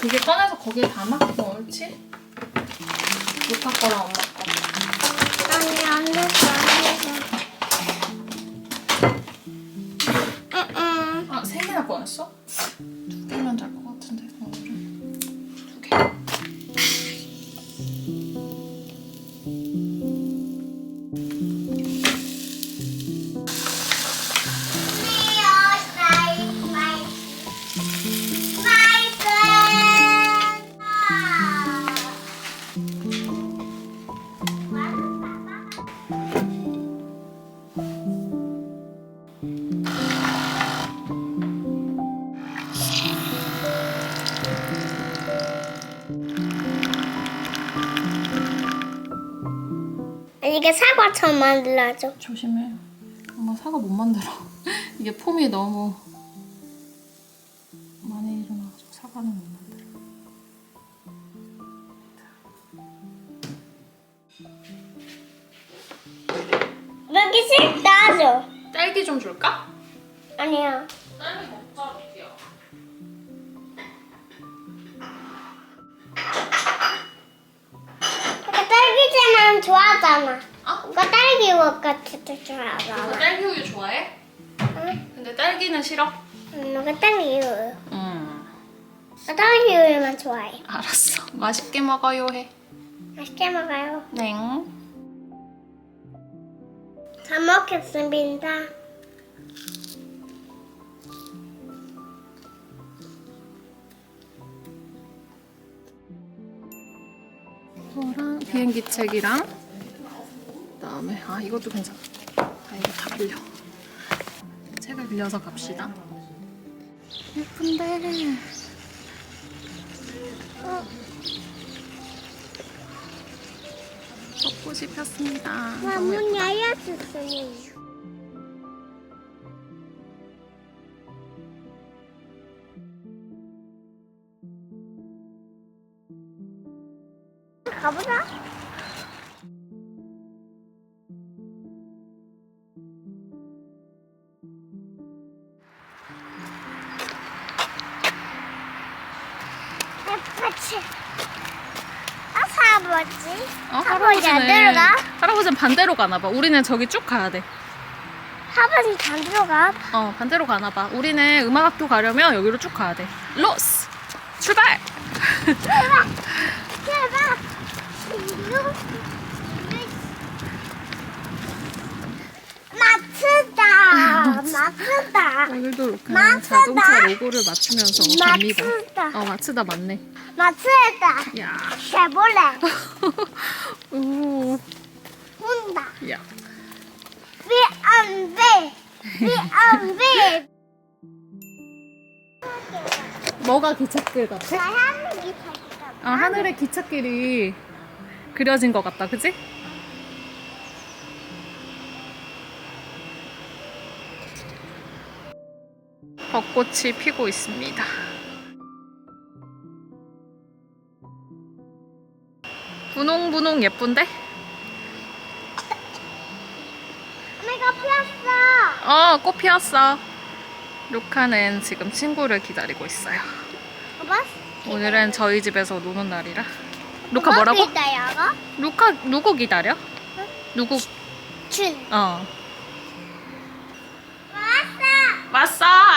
두 개 꺼내서 거기에 담아? 뭐 옳지? 루카 거랑 엄마 거. 아니 안 됐어 안 됐어. 응. 아, 세 개나 꺼냈어? 두 개면 될것 사과처럼 만들어줘. 조심해. 엄마 사과 못 만들어. 이게 폼이 너무 많이 일어나가지고 사과는 못 만들어. 여기 색 놔줘. 딸기 좀 줄까? 아니야. 딸기 먹자, 딸기잼은 좋아하잖아. 딸기 우유 같은 거 너. 딸기 우유 좋아해? 응? 근데 딸기는 싫어? 응, 오빠 딸기 우유. 응. 나 딸기 우유만 좋아해. 알았어. 맛있게 먹어요 해. 맛있게 먹어요. 네. 잘 먹겠습니다. 비행기 책이랑 그 다음에 아 이것도 괜찮아. 아 이거 다 빌려. 책을 빌려서 갑시다. 예쁜데. 어. 벚꽃이 폈습니다. 너무 열려줬어요. 아, 사버지? 어, 할아버지 안 할아버지는- 들어가? 할아버지는 반대로 가나 봐. 우리는 저기 쭉 가야 돼. 할아버지 안 들어가? 어, 반대로 가나 봐. 우리는 음악학교 가려면 여기로 쭉 가야 돼. 로스! 출발! 대박! 대박! 이거 맞추다! 오늘도 이렇게 맞추다. 자동차 로고를 맞추면서 갑니다. 맞추다! 어, 맞추다 맞네. 맞추다! 야. 해볼래! 오. 혼다! 야. 왜안 돼? 왜안 돼? 뭐가 기찻길 같아? 나 하는 게 자기가 아, 하늘에 기찻길이 그려진 것 같다. 그지? 벚꽃이 피고 있습니다. 분홍분홍 예쁜데? 내가 피었어! 어, 꽃 피었어. 루카는 지금 친구를 기다리고 있어요. 오늘은 저희 집에서 노는 날이라. 루카 뭐라고? 루카 누구 기다려? 누구? 준. 어. 왔어! 왔어.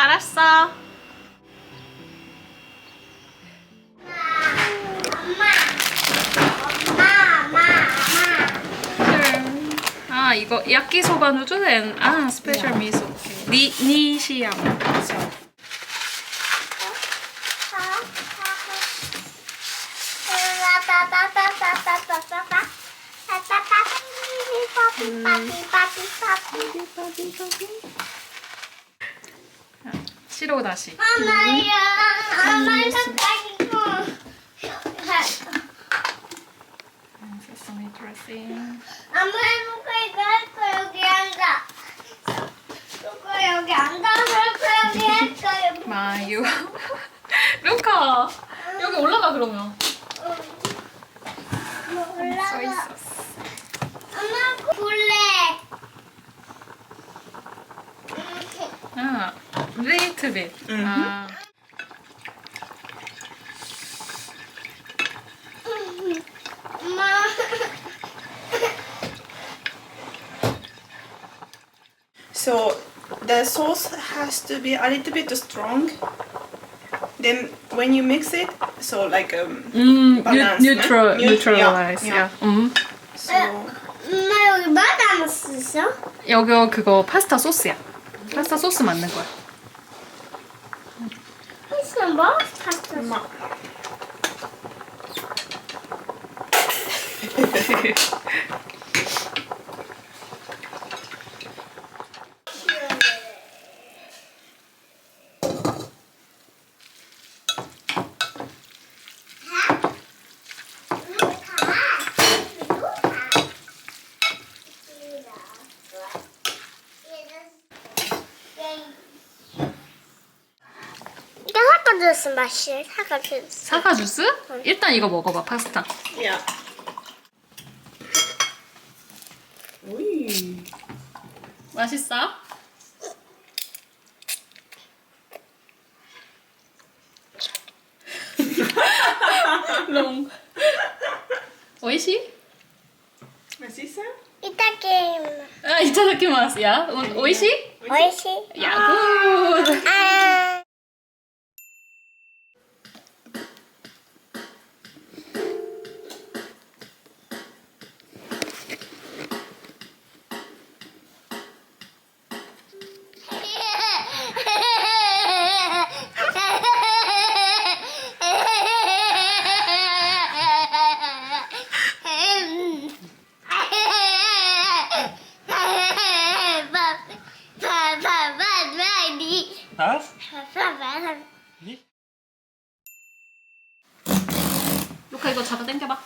엄마, 엄마. 아 이거 야끼소바 누들은 아 스페셜 미소 니 니시양 시로 다시. 엄마야, 엄마 가까이 세상에 드레싱 엄마 누가 이거 할 거야? 여기 앉아. 누가 여기 앉아서 할 여기 할 거야. 마유. 루카 여기 올라가 그러면. 뭐써 올라가. to be. Mm -hmm. uh, so the sauce has to be a little bit strong then when you mix it so like um mm, balance, eh? neutral right? neutralize yeah, yeah. Mm-hmm. yeah. Mm -hmm. so 엄마 여기 맛 안 왔었어? 여기 그거 파스타 소스야 파스타 소스 맞는 거야 무슨 뭐? 파스타. ma- 이게 사과 주스 맛이 사과 주스. 사과 주스? 일단 이거 먹어봐 파스타. yeah. Ui. 맛있어? 롱. 오이시? Was ist er? 이따게 아, 이타다키마스. 야, 오- 오이시? 오이시. 야, 굿. 아. Was? 루카 이거 잡아 당겨봐.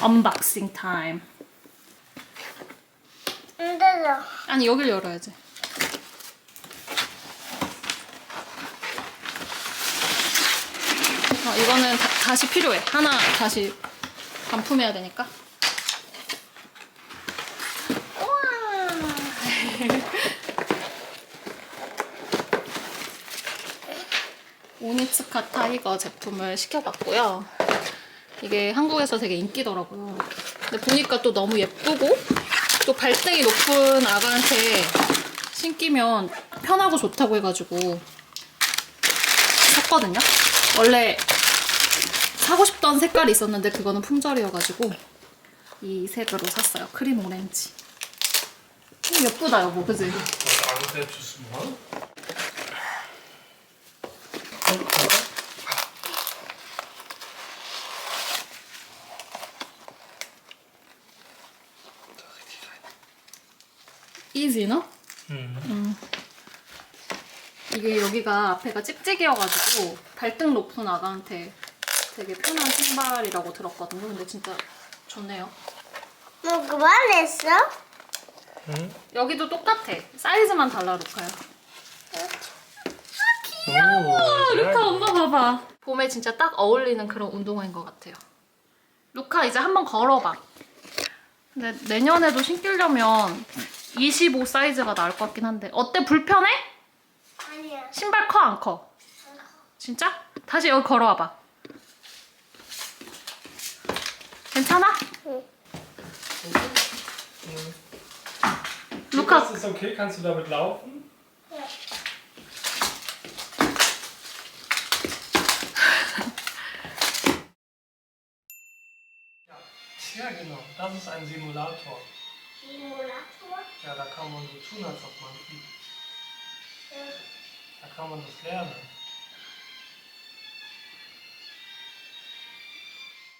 언박싱 타임. 힘들어. 아니 여길 열어야지. 어, 이거는 다, 시 필요해. 하나 다시 반품해야 되니까. 오니츠카 타이거 제품을 시켜봤고요. 이게 한국에서 되게 인기더라고요. 근데 보니까 또 너무 예쁘고 또 발등이 높은 아가한테 신기면 편하고 좋다고 해가지고 샀거든요. 원래 사고 싶던 색깔이 있었는데 그거는 품절이어가지고 이 색으로 샀어요. 크림 오렌지. 음, 예쁘다 여보, 그지? 이지 너? Mhm. 이게 여기가 앞에가 찍찍이어가지고 발등 높은 아가한테 되게 편한 신발이라고 들었거든요. 근데 진짜 좋네요. 뭐 그만했어? Mhm. 여기도 똑같아. 사이즈만 달라, 루카야. 아, sehr 루카 gut. 엄마 봐봐. 봄에 진짜 딱 어울리는 그런 운동화인 것 같아요. 루카 이제 한번 걸어봐. 근데 내년에도 신기려면 25 사이즈가 나을 것 같긴 한데 어때? 불편해? 아니야. 신발 커 안 커? 진짜? 다시 여기 걸어와봐. 괜찮아? 루카 Das ist okay, kannst du damit laufen? Ja, ja genau, das ist ein Simulator. Ja, da kann man so tun, als ob man fliegt. Da kann man das lernen.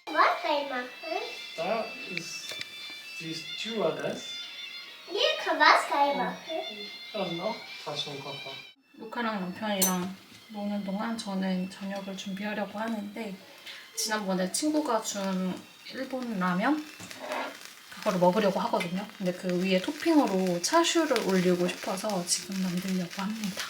Was soll ich machen? Da ist die Stewardess. Hier, was soll ich machen? Da sind auch Taschenkoffer. 루카랑 남편이랑 노는 동안 저는 저녁을 준비하려고 하는데 지난번에 친구가 준 일본 라면 그거를 먹으려고 하거든요. 근데 그 위에 토핑으로 차슈를 올리고 싶어서 지금 만들려고 합니다.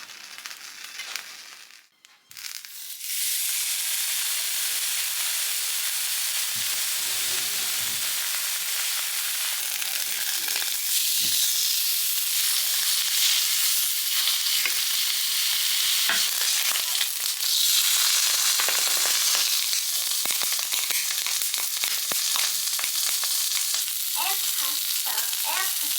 에파스타, 에파스타.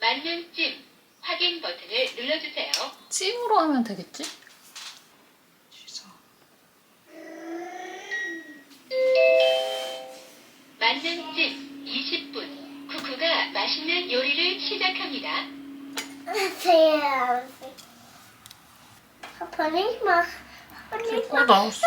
맞는 찜 확인 눌러주세요. 찜으로 하면 되겠지? 주자. 맞는 찜 20분 쿠쿠가 맛있는 요리를 시작합니다. Sehr. Papa, nicht mach. Papa, nicht 어, mach.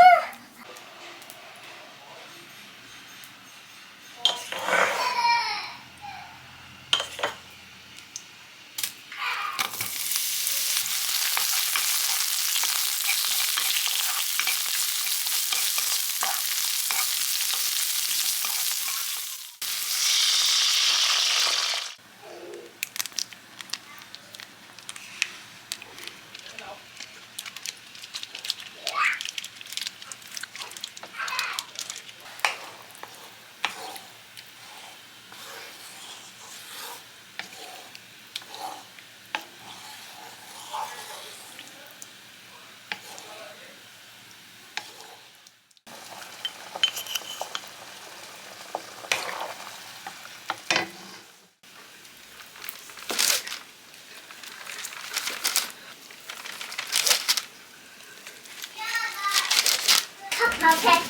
나왔어. Papa, fett.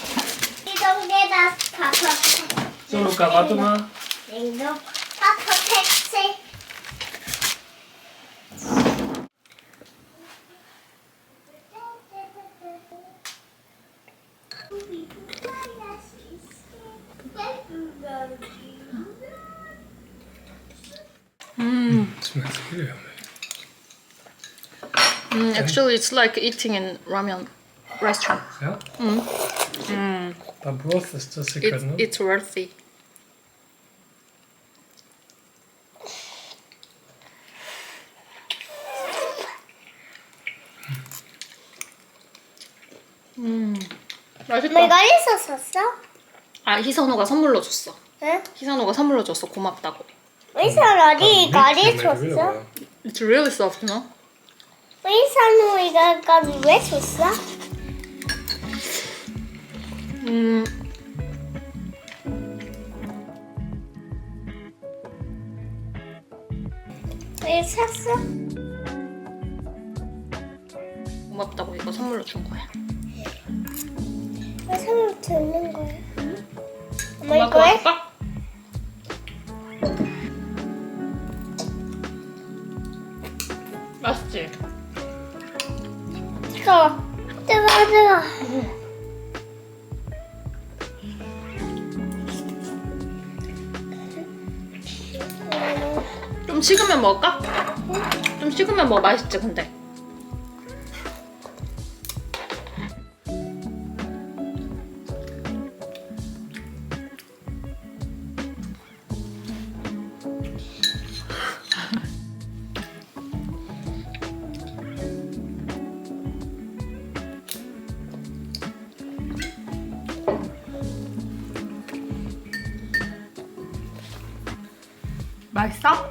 Wie doch mir das, Papa, fett. So, Luca, warte mal. Wie doch Papa, fett. 음. smells really yummy. 음, actually it's like eating in ramen restaurant. Yeah? 음. But broth is the secret, It's no? it's worthy. 음. 맛있다. 내가 있었었어? 아 희선호가 선물로 줬어. 응? 희선호가 선물로 줬어. 고맙다고. meat 가리 줬어? It's really soft, no? 의선 우리가 가리 왜 줬어? 음. 왜 샀어? 고맙다고 이거 선물로 준 거야. 왜 선물 듣는 거야? 엄마 이거 해? 도와줄까? 맛있지? 뜨거 뜨거 뜨거 좀 식으면 먹을까? 좀 식으면 먹어 맛있지 근데 맛있어?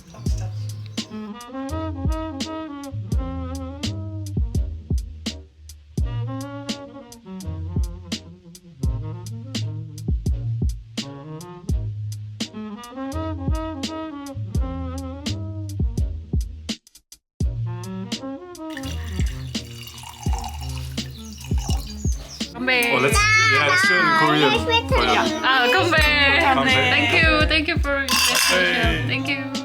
in Korean. 왜 Oh, yeah. 아 건배. 건배. Thank you, thank you for invitation. Hey. Thank you.